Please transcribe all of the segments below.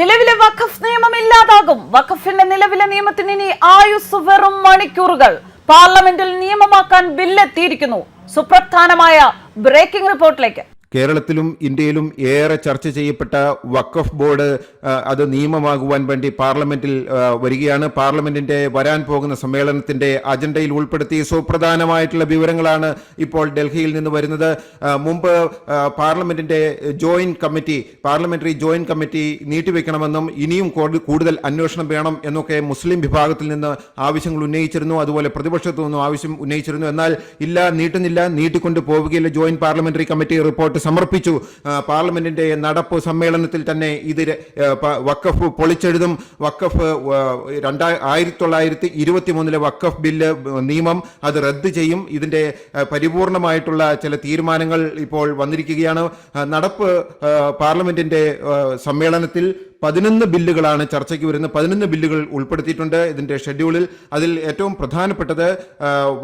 നിലവിലെ വഖഫ് നിയമം ഇല്ലാതാകും. വഖഫിന്റെ നിലവിലെ നിയമത്തിന് ഇനി ആയുസ് വെറും മണിക്കൂറുകൾ. പാർലമെന്റിൽ നിയമമാക്കാൻ ബില്ലെത്തിയിരിക്കുന്നു. സുപ്രധാനമായ ബ്രേക്കിംഗ് റിപ്പോർട്ടിലേക്ക്. കേരളത്തിലും ഇന്ത്യയിലും ഏറെ ചർച്ച ചെയ്യപ്പെട്ട വഖഫ് ബോർഡ് അത് നിയമമാകുവാൻ വേണ്ടി പാർലമെന്റിൽ വരികയാണ്. പാർലമെന്റിന്റെ വരാൻ പോകുന്ന സമ്മേളനത്തിന്റെ അജണ്ടയിൽ ഉൾപ്പെടുത്തി സുപ്രധാനമായിട്ടുള്ള വിവരങ്ങളാണ് ഇപ്പോൾ ഡൽഹിയിൽ നിന്ന് വരുന്നത്. മുമ്പ് പാർലമെന്റിന്റെ joint committee parliamentary joint committee നീട്ടിവെക്കണമെന്നും ഇനിയും കൂടുതൽ അന്വേഷണം വേണം എന്നൊക്കെ മുസ്ലിം വിഭാഗത്തിൽ നിന്ന് ആവശ്യങ്ങൾ ഉന്നയിച്ചിരുന്നു. അതുപോലെ പ്രതിപക്ഷത്തു നിന്നും ആവശ്യം ഉന്നയിച്ചിരുന്നു. എന്നാൽ ഇല്ല നീട്ടുന്നില്ല നീട്ടിക്കൊണ്ട് പോവുകയില്ല ജോയിന്റ് പാർലമെന്ററി കമ്മിറ്റി റിപ്പോർട്ട് സമർപ്പിച്ചു. പാർലമെന്റിന്റെ നടപ്പ് സമ്മേളനത്തിൽ തന്നെ ഇത് വക്കഫ് പൊളിച്ചെഴുതും വക്കഫ് രണ്ടാ ആയിരത്തി തൊള്ളായിരത്തി ഇരുപത്തി മൂന്നിലെ വഖഫ് ബില്ല് നിയമം അത് റദ്ദ് ചെയ്യും. ഇതിന്റെ പരിപൂർണമായിട്ടുള്ള ചില തീരുമാനങ്ങൾ ഇപ്പോൾ വന്നിരിക്കുകയാണ്. നടപ്പ് പാർലമെന്റിന്റെ സമ്മേളനത്തിൽ പതിനൊന്ന് ബില്ലുകളാണ് ചർച്ചയ്ക്ക് വരുന്നത്. പതിനൊന്ന് ബില്ലുകൾ ഉൾപ്പെടുത്തിയിട്ടുണ്ട് ഇതിന്റെ ഷെഡ്യൂളിൽ. അതിൽ ഏറ്റവും പ്രധാനപ്പെട്ടത്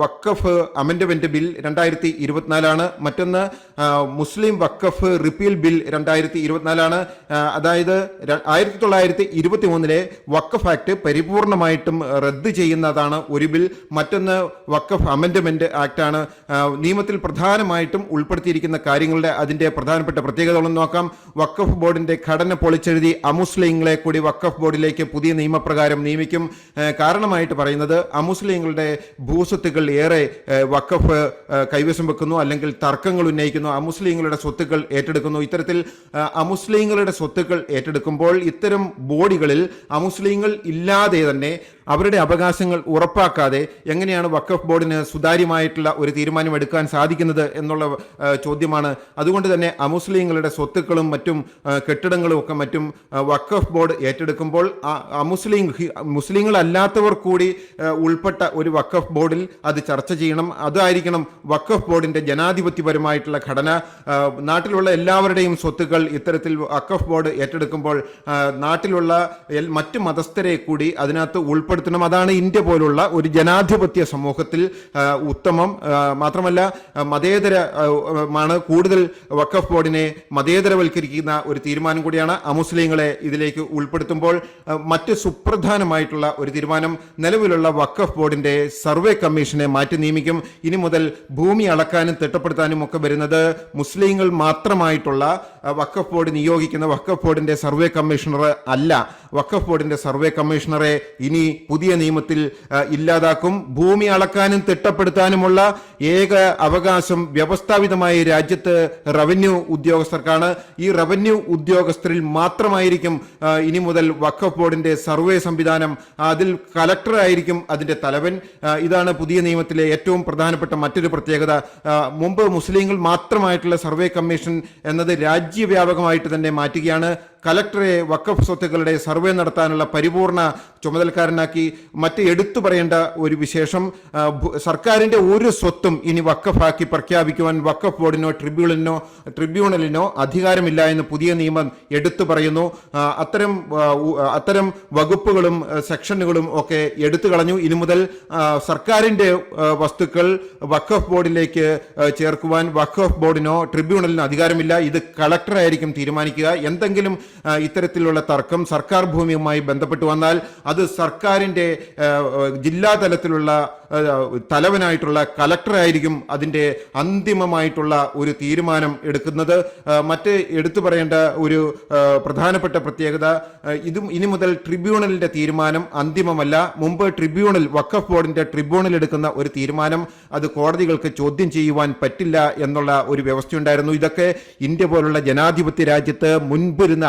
വക്കഫ് അമെൻഡ്മെന്റ് ബിൽ രണ്ടായിരത്തി ഇരുപത്തിനാലാണ് മറ്റൊന്ന് മുസ്ലിം വക്കഫ് റിപ്പീൽ ബിൽ രണ്ടായിരത്തി ഇരുപത്തിനാലാണ് അതായത് ആയിരത്തി തൊള്ളായിരത്തി ഇരുപത്തി മൂന്നിലെ വക്കഫ് ആക്ട് പരിപൂർണമായിട്ടും റദ്ദ് ചെയ്യുന്നതാണ് ഒരു ബിൽ. മറ്റൊന്ന് വക്കഫ് അമെൻഡ്മെന്റ് ആക്ട് ആണ്. നിയമത്തിൽ പ്രധാനമായിട്ടും ഉൾപ്പെടുത്തിയിരിക്കുന്ന കാര്യങ്ങളുടെ അതിന്റെ പ്രധാനപ്പെട്ട പ്രത്യേകതകളൊന്നും നോക്കാം. വക്കഫ് ബോർഡിന്റെ ഘടന പൊളിച്ചെഴുതി അമുസ്ലിങ്ങളെ കൂടി വക്കഫ് ബോർഡിലേക്ക് പുതിയ നിയമപ്രകാരം നിയമിക്കും കാരണമായിട്ട് പറയുന്നത് അമുസ്ലിങ്ങളുടെ ഭൂസ്വത്തുക്കൾ ഏറെ വക്കഫ് കൈവശം വെക്കുന്നു അല്ലെങ്കിൽ തർക്കങ്ങൾ ഉന്നയിക്കുന്നു അമുസ്ലിങ്ങളുടെ സ്വത്തുക്കൾ ഏറ്റെടുക്കുന്നു. ഇത്തരത്തിൽ അമുസ്ലിങ്ങളുടെ സ്വത്തുക്കൾ ഏറ്റെടുക്കുമ്പോൾ ഇത്തരം ബോഡികളിൽ അമുസ്ലിങ്ങൾ ഇല്ലാതെ തന്നെ അവരുടെ അവകാശങ്ങൾ ഉറപ്പാക്കാതെ എങ്ങനെയാണ് വഖഫ് ബോർഡിന് സുതാര്യമായിട്ടുള്ള ഒരു തീരുമാനം എടുക്കാൻ സാധിക്കുന്നത് എന്നുള്ള ചോദ്യമാണ്. അതുകൊണ്ട് തന്നെ അമുസ്ലിങ്ങളുടെ സ്വത്തുക്കളും മറ്റും കെട്ടിടങ്ങളും ഒക്കെ മറ്റും വഖഫ് ബോർഡ് ഏറ്റെടുക്കുമ്പോൾ അമുസ്ലിം മുസ്ലിങ്ങളല്ലാത്തവർ കൂടി ഉൾപ്പെട്ട ഒരു വഖഫ് ബോർഡിൽ അത് ചർച്ച ചെയ്യണം. അതായിരിക്കണം വഖഫ് ബോർഡിന്റെ ജനാധിപത്യപരമായിട്ടുള്ള ഘടന. നാട്ടിലുള്ള എല്ലാവരുടെയും സ്വത്തുക്കൾ ഇത്തരത്തിൽ വഖഫ് ബോർഡ് ഏറ്റെടുക്കുമ്പോൾ നാട്ടിലുള്ള മറ്റ് മതസ്ഥരെ കൂടി അതിനകത്ത് ഉൾപ്പെടുത്തണം അതാണ് ഇന്ത്യ പോലുള്ള ഒരു ജനാധിപത്യ സമൂഹത്തിൽ ഉത്തമം. മാത്രമല്ല ആ, മതേതര ആ, മാണ് കൂടുതൽ വഖഫ് ബോർഡിനെ മതേതരവൽക്കരിക്കുന്ന ഒരു തീരുമാനം കൂടിയാണ് അമുസ്ലിങ്ങളെ ഇതിലേക്ക് ഉൾപ്പെടുത്തുമ്പോൾ മറ്റ് സുപ്രധാനമായിട്ടുള്ള ഒരു തീരുമാനം നിലവിലുള്ള വഖഫ് ബോർഡിന്റെ സർവേ കമ്മീഷനെ മാറ്റി നിയമിക്കും. ഇനി മുതൽ ഭൂമി അളക്കാനും തിട്ടപ്പെടുത്താനും ഒക്കെ വരുന്നത് മുസ്ലിങ്ങൾ മാത്രമായിട്ടുള്ള വഖഫ് ബോർഡ് നിയോഗിക്കുന്ന വക്കഫ് ബോർഡിന്റെ സർവേ കമ്മീഷണർ അല്ല. വഖഫ് ബോർഡിന്റെ സർവേ കമ്മീഷണറെ ഇനി പുതിയ നിയമത്തിൽ ഇല്ലാതാക്കും. ഭൂമി അളക്കാനും തിട്ടപ്പെടുത്താനുമുള്ള ഏക അവകാശം വ്യവസ്ഥാപിതമായി രാജ്യത്ത് റവന്യൂ ഉദ്യോഗസ്ഥർക്കാണ്. ഈ റവന്യൂ ഉദ്യോഗസ്ഥരിൽ മാത്രമായിരിക്കും ഇനി മുതൽ വഖഫ് ബോർഡിന്റെ സർവേ സംവിധാനം അതിൽ കലക്ടർ ആയിരിക്കും അതിന്റെ തലവൻ. ഇതാണ് പുതിയ നിയമത്തിലെ ഏറ്റവും പ്രധാനപ്പെട്ട മറ്റൊരു പ്രത്യേകത. മുമ്പ് മുസ്ലിങ്ങൾ മാത്രമായിട്ടുള്ള സർവേ കമ്മീഷൻ എന്നത് രാജ്യവ്യാപകമായിട്ട് തന്നെ മാറ്റുകയാണ്. കലക്ടറെ വക്കഫ് സ്വത്തുക്കളുടെ സർവേ നടത്താനുള്ള പരിപൂർണ ചുമതലക്കാരനാക്കി. മറ്റ് എടുത്തു പറയേണ്ട ഒരു വിശേഷം സർക്കാരിന്റെ ഒരു സ്വത്തും ഇനി വക്കഫാക്കി പ്രഖ്യാപിക്കുവാൻ വക്കഫ് ബോർഡിനോ ട്രിബ്യൂണലിനോ ട്രിബ്യൂണലിനോ അധികാരമില്ല എന്ന് പുതിയ നിയമം എടുത്തു പറയുന്നു. അത്തരം അത്തരം വകുപ്പുകളും സെക്ഷനുകളും ഒക്കെ എടുത്തു കളഞ്ഞു. ഇനി മുതൽ സർക്കാരിന്റെ വസ്തുക്കൾ വക്കഫ് ബോർഡിലേക്ക് ചേർക്കുവാൻ വക്കഫ് ബോർഡിനോ ട്രിബ്യൂണലിനോ അധികാരമില്ല. ഇത് കളക്ടറായിരിക്കും തീരുമാനിക്കുക. എന്തെങ്കിലും ഇത്തരത്തിലുള്ള തർക്കം സർക്കാർ ഭൂമിയുമായി ബന്ധപ്പെട്ട് വന്നാൽ അത് സർക്കാരിന്റെ ജില്ലാ തലത്തിലുള്ള തലവനായിട്ടുള്ള കലക്ടറായിരിക്കും അതിന്റെ അന്തിമമായിട്ടുള്ള ഒരു തീരുമാനം എടുക്കുന്നത്. മറ്റ് എടുത്തു പറയേണ്ട ഒരു പ്രധാനപ്പെട്ട പ്രത്യേകത ഇതും ഇനി മുതൽ ട്രിബ്യൂണലിന്റെ തീരുമാനം അന്തിമമല്ല. മുമ്പ് ട്രിബ്യൂണൽ വക്കഫ് ബോർഡിന്റെ ട്രിബ്യൂണൽ എടുക്കുന്ന ഒരു തീരുമാനം അത് കോടതികൾക്ക് ചോദ്യം ചെയ്യുവാൻ പറ്റില്ല എന്നുള്ള ഒരു വ്യവസ്ഥയുണ്ടായിരുന്നു. ഇതൊക്കെ ഇന്ത്യ പോലുള്ള ജനാധിപത്യ രാജ്യത്ത് മുൻപിരുന്ന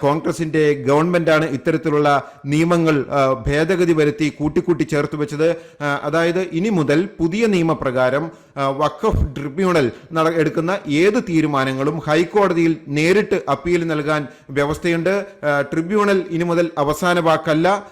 കോൺഗ്രസിന്റെ ഗവൺമെന്റാണ് ഇത്തരത്തിലുള്ള നിയമങ്ങൾ ഭേദഗതി വരുത്തി കൂട്ടിക്കൂട്ടി ചേർത്ത് വെച്ചത്. അതായത് ഇനി മുതൽ പുതിയ നിയമപ്രകാരം വഖഫ് ട്രിബ്യൂണൽ നട- എടുക്കുന്ന ഏത് തീരുമാനങ്ങളും ഹൈക്കോടതിയിൽ നേരിട്ട് അപ്പീൽ നൽകാൻ വ്യവസ്ഥയുണ്ട്. ട്രിബ്യൂണൽ ഇനി മുതൽ അവസാന വാക്കല്ല.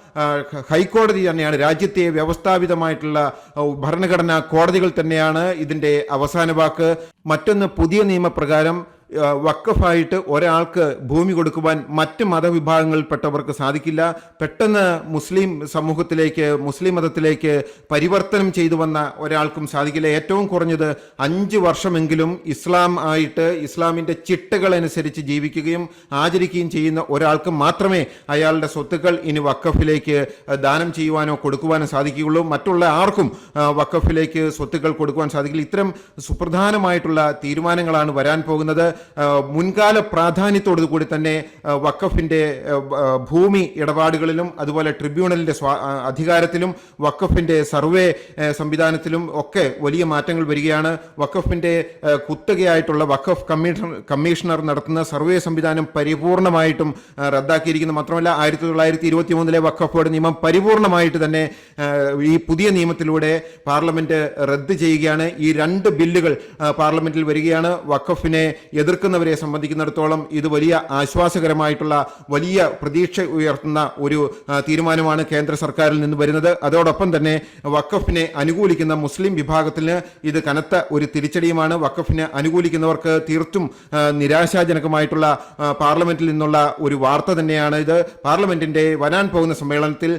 ഹൈക്കോടതി തന്നെയാണ് രാജ്യത്തെ വ്യവസ്ഥാപിതമായിട്ടുള്ള ഭരണഘടനാ കോടതികൾ തന്നെയാണ് ഇതിന്റെ അവസാന വാക്ക്. മറ്റൊന്ന് പുതിയ നിയമപ്രകാരം ആ, വഖഫായിട്ട് ഒരാൾക്ക് ഭൂമി കൊടുക്കുവാൻ മറ്റ് മതവിഭാഗങ്ങളിൽപ്പെട്ടവർക്ക് സാധിക്കില്ല. പെട്ടെന്ന് മുസ്ലിം സമൂഹത്തിലേക്ക് മുസ്ലിം മതത്തിലേക്ക് പരിവർത്തനം ചെയ്തു വന്ന ഒരാൾക്കും സാധിക്കില്ല. ഏറ്റവും കുറഞ്ഞത് അഞ്ച് വർഷമെങ്കിലും ഇസ്ലാം ആയിട്ട് ഇസ്ലാമിന്റെ ചിട്ടകൾ അനുസരിച്ച് ജീവിക്കുകയും ആചരിക്കുകയും ചെയ്യുന്ന ഒരാൾക്ക് മാത്രമേ അയാളുടെ സ്വത്തുക്കൾ ഇനി വക്കഫിലേക്ക് ദാനം ചെയ്യുവാനോ കൊടുക്കുവാനോ സാധിക്കുകയുള്ളൂ. മറ്റുള്ള ആർക്കും വക്കഫിലേക്ക് സ്വത്തുക്കൾ കൊടുക്കുവാൻ സാധിക്കില്ല. ഇത്തരം സുപ്രധാനമായിട്ടുള്ള തീരുമാനങ്ങളാണ് വരാൻ പോകുന്നത്. മുൻകാല പ്രാധാന്യത്തോടു കൂടി തന്നെ വക്കഫിന്റെ ഭൂമി ഇടപാടുകളിലും അതുപോലെ ട്രിബ്യൂണലിന്റെ സ്വാ- അധികാരത്തിലും വഖഫിന്റെ സർവേ സംവിധാനത്തിലും ഒക്കെ വലിയ മാറ്റങ്ങൾ വരികയാണ്. ആ, കുത്തകയായിട്ടുള്ള വഖഫ് കമ്മീഷണർ കമ്മീഷണർ നടത്തുന്ന സർവേ സംവിധാനം പരിപൂർണമായിട്ടും റദ്ദാക്കിയിരിക്കുന്നു. മാത്രമല്ല ആയിരത്തി തൊള്ളായിരത്തി ഇരുപത്തി മൂന്നിലെ നിയമം പരിപൂർണമായിട്ട് തന്നെ ഈ പുതിയ നിയമത്തിലൂടെ പാർലമെന്റ് റദ്ദ് ചെയ്യുകയാണ്. ഈ രണ്ട് ബില്ലുകൾ പാർലമെന്റിൽ വരികയാണ്. വഖഫിനെ എതിർക്കുന്നവരെ സംബന്ധിക്കുന്നിടത്തോളം ഇത് വലിയ ആശ്വാസകരമായിട്ടുള്ള വലിയ പ്രതീക്ഷ ഉയർത്തുന്ന ഒരു തീരുമാനമാണ് കേന്ദ്ര സർക്കാരിൽ നിന്ന് വരുന്നത്. അതോടൊപ്പം തന്നെ വഖഫിനെ അനുകൂലിക്കുന്ന മുസ്ലിം വിഭാഗത്തിന് ഇത് കനത്ത ഒരു തിരിച്ചടിയുമാണ്. വഖഫിനെ അനുകൂലിക്കുന്നവർക്ക് തീർത്തും നിരാശാജനകമായിട്ടുള്ള പാർലമെന്റിൽ നിന്നുള്ള ഒരു വാർത്ത തന്നെയാണ് ഇത്. പാർലമെന്റിന്റെ വരാൻ പോകുന്ന സമ്മേളനത്തിൽ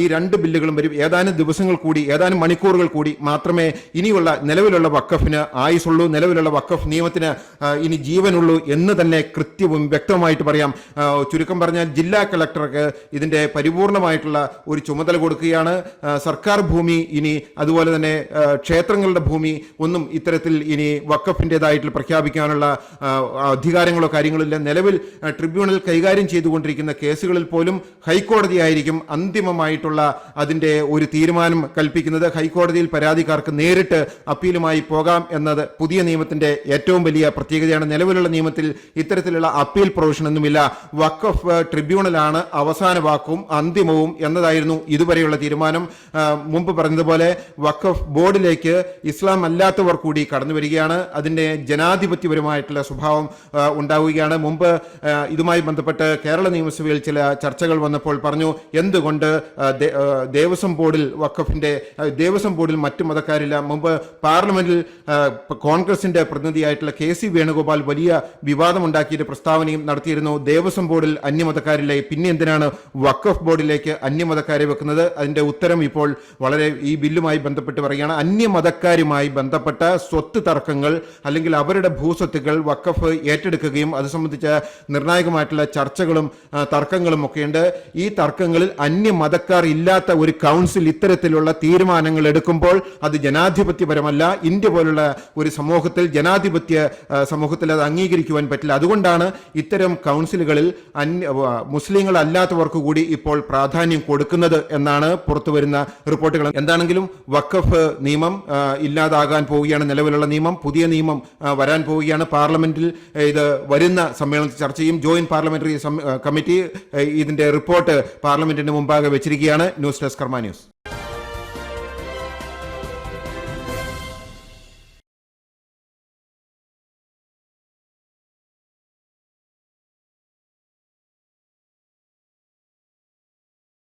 ഈ രണ്ട് ബില്ലുകളും വരും. ഏതാനും ദിവസങ്ങൾ കൂടി ഏതാനും മണിക്കൂറുകൾ കൂടി മാത്രമേ ഇനിയുള്ള നിലവിലുള്ള വഖഫിന് ആയുസുള്ളൂ. നിലവിലുള്ള വഖഫ് നിയമത്തിന് ഇനി ജീവനുള്ളൂ എന്ന് തന്നെ കൃത്യവും വ്യക്തമായിട്ട് പറയാം. ചുരുക്കം പറഞ്ഞാൽ ജില്ലാ കളക്ടർക്ക് ഇതിന്റെ പരിപൂർണമായിട്ടുള്ള ഒരു ചുമതല കൊടുക്കുകയാണ്. സർക്കാർ ഭൂമി ഇനി അതുപോലെ തന്നെ ക്ഷേത്രങ്ങളുടെ ഭൂമി ഒന്നും ഇത്തരത്തിൽ ഇനി വക്കഫിന്റെതായിട്ട് പ്രഖ്യാപിക്കാനുള്ള അധികാരങ്ങളോ കാര്യങ്ങളില്ല. നിലവിൽ ട്രിബ്യൂണൽ കൈകാര്യം ചെയ്തുകൊണ്ടിരിക്കുന്ന കേസുകളിൽ പോലും ഹൈക്കോടതിയായിരിക്കും അന്തിമമായിട്ടുള്ള അതിന്റെ ഒരു തീരുമാനം കൽപ്പിക്കുന്നത്. ഹൈക്കോടതിയിൽ പരാതിക്കാർക്ക് നേരിട്ട് അപ്പീലുമായി പോകാം എന്നത് പുതിയ നിയമത്തിന്റെ ഏറ്റവും വലിയ പ്രത്യേകതയാണ് നിലവിലുള്ള നിയമത്തിൽ ഇത്തരത്തിലുള്ള അപ്പീൽ പ്രൊവിഷനൊന്നുമില്ല. വഖഫ് ട്രിബ്യൂണലാണ് അവസാന വാക്കും അന്തിമവും എന്നതായിരുന്നു ഇതുവരെയുള്ള തീരുമാനം. മുമ്പ് പറഞ്ഞതുപോലെ വഖഫ് ബോർഡിലേക്ക് ഇസ്ലാം അല്ലാത്തവർ കൂടി കടന്നു വരികയാണ്. അതിന്റെ ജനാധിപത്യപരമായിട്ടുള്ള സ്വഭാവം ഉണ്ടാവുകയാണ്. മുമ്പ് ഇതുമായി ബന്ധപ്പെട്ട് കേരള നിയമസഭയിൽ ചില ചർച്ചകൾ വന്നപ്പോൾ പറഞ്ഞു എന്തുകൊണ്ട് ദേവസ്വം ബോർഡിൽ വഖഫിന്റെ ആ, ദേവസ്വം ബോർഡിൽ മറ്റു മതക്കാരില്ല? മുമ്പ് പാർലമെന്റിൽ കോൺഗ്രസിന്റെ പ്രതിനിധിയായിട്ടുള്ള കെ സി വേണുഗോപാൽ വലിയ വിവാദമുണ്ടാക്കിയിട്ട് പ്രസ്താവനയും നടത്തിയിരുന്നു. ദേവസ്വം ബോർഡിൽ അന്യമതക്കാരില്ലേ പിന്നെ എന്തിനാണ് വഖഫ് ബോർഡിലേക്ക് അന്യമതക്കാരെ വെക്കുന്നത്? അതിന്റെ ഉത്തരം ഇപ്പോൾ വളരെ ഈ ബില്ലുമായി ബന്ധപ്പെട്ട് പറയുകയാണ്. അന്യമതക്കാരുമായി ബന്ധപ്പെട്ട സ്വത്ത് തർക്കങ്ങൾ അല്ലെങ്കിൽ അവരുടെ ഭൂസ്വത്തുക്കൾ വഖഫ് ഏറ്റെടുക്കുകയും അത് സംബന്ധിച്ച നിർണായകമായിട്ടുള്ള ചർച്ചകളും തർക്കങ്ങളും ഒക്കെയുണ്ട്. ഈ തർക്കങ്ങളിൽ അന്യമതക്കാർ ഇല്ലാത്ത ഒരു കൗൺസിൽ ഇത്തരത്തിലുള്ള തീരുമാനങ്ങൾ എടുക്കുമ്പോൾ അത് ജനാധിപത്യപരമല്ല. ഇന്ത്യ പോലുള്ള ഒരു സമൂഹത്തിൽ ജനാധിപത്യ സമൂഹത്തിൽ അത് അംഗീകരിക്കുവാൻ പറ്റില്ല. അതുകൊണ്ടാണ് ഇത്തരം കൗൺസിലുകളിൽ അന്യ അല്ലാത്തവർക്ക് കൂടി ഇപ്പോൾ പ്രാധാന്യം കൊടുക്കുന്നത് എന്നാണ് പുറത്തുവരുന്ന റിപ്പോർട്ടുകൾ. എന്താണെങ്കിലും വഖഫ് നിയമം ഇല്ലാതാകാൻ പോവുകയാണ് നിലവിലുള്ള നിയമം. പുതിയ നിയമം വരാൻ പോവുകയാണ്. പാർലമെന്റിൽ ഇത് വരുന്ന സമ്മേളനത്തിൽ ചർച്ച ചെയ്യും. ജോയിന്റ് പാർലമെന്ററി കമ്മിറ്റി ഇതിന്റെ റിപ്പോർട്ട് പാർലമെന്റിന് മുമ്പാകെ വെച്ചിരിക്കുകയാണ്. News desk Karma news.